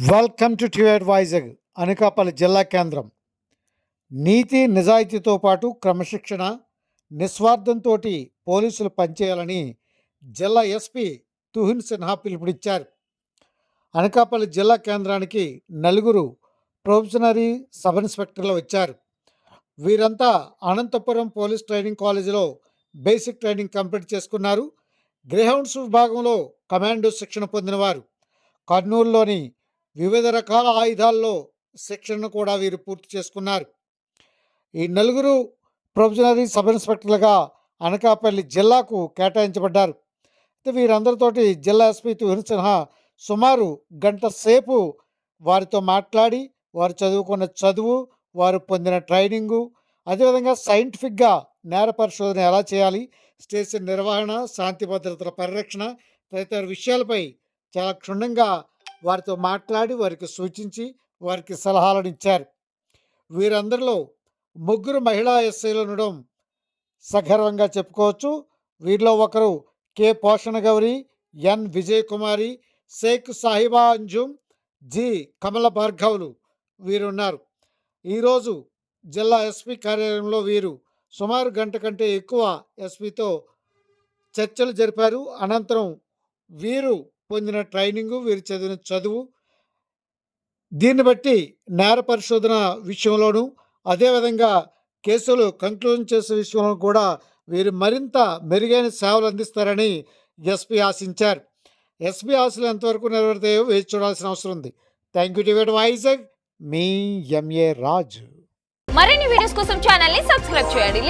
Welcome to టివేడ్ వైజాగ్ అనకాపల్లి జిల్లా కేంద్రం నీతి నిజాయితీతో పాటు క్రమశిక్షణ నిస్వార్థంతో పోలీసులు పనిచేయాలని జిల్లా ఎస్పీ తుహిన్ సిన్హా పిలుపునిచ్చారు. అనకాపల్లి జిల్లా కేంద్రానికి నలుగురు ప్రొఫెషనరీ సబ్ ఇన్స్పెక్టర్లు వచ్చారు. వీరంతా అనంతపురం పోలీస్ ట్రైనింగ్ కాలేజీలో బేసిక్ ట్రైనింగ్ కంప్లీట్ చేసుకున్నారు. గ్రేహౌండ్స్ విభాగంలో కమాండో శిక్షణ పొందినవారు. కర్నూలులోని వివిధ రకాల ఆయుధాల్లో శిక్షణను కూడా వీరు పూర్తి చేసుకున్నారు. ఈ నలుగురు ప్రొఫెషనరీ సబ్ ఇన్స్పెక్టర్లుగా అనకాపల్లి జిల్లాకు కేటాయించబడ్డారు. వీరందరితోటి జిల్లా ఎస్పీ తుహిన్ సిన్హా సుమారు గంట సేపు వారితో మాట్లాడి వారు చదువుకున్న చదువు వారు పొందిన ట్రైనింగు అదేవిధంగా సైంటిఫిక్గా నేర పరిశోధన ఎలా చేయాలి స్టేషన్ నిర్వహణ శాంతి భద్రతల పరిరక్షణ తదితర విషయాలపై చాలా క్షుణ్ణంగా వారితో మాట్లాడి వారికి సూచించి వారికి సలహాలను ఇచ్చారు. వీరందరిలో ముగ్గురు మహిళా ఎస్ఐలు ఉండడం సగర్వంగా చెప్పుకోవచ్చు. వీరిలో ఒకరు K. Poshana Gowri N. Vijay Kumari Sheikh Sahiba Anjum G. Kamala భార్గవులు వీరున్నారు. ఈరోజు జిల్లా ఎస్పీ కార్యాలయంలో వీరు సుమారు గంట కంటే ఎక్కువ ఎస్పీతో చర్చలు జరిపారు. అనంతరం వీరు పొందిన ట్రైనింగు వీరు చదివిన చదువు. దీన్ని బట్టి నేర పరిశోధన విషయంలోనూ అదేవిధంగా కేసులు కంక్లూజన్ చేసే విషయంలో కూడా వీరు మరింత మెరుగైన సేవలు అందిస్తారని ఎస్పీ ఆశించారు. ఎస్పీ ఆశలు ఎంతవరకు నెరవేరుతాయో వేచి చూడాల్సిన అవసరం ఉంది. థ్యాంక్ యూ డివేట్ వైజాగ్. మీ ఎంఏ రాజు. మరిన్ని వీడియోస్ కోసం ఛానల్ని సబ్స్క్రైబ్ చేయండి.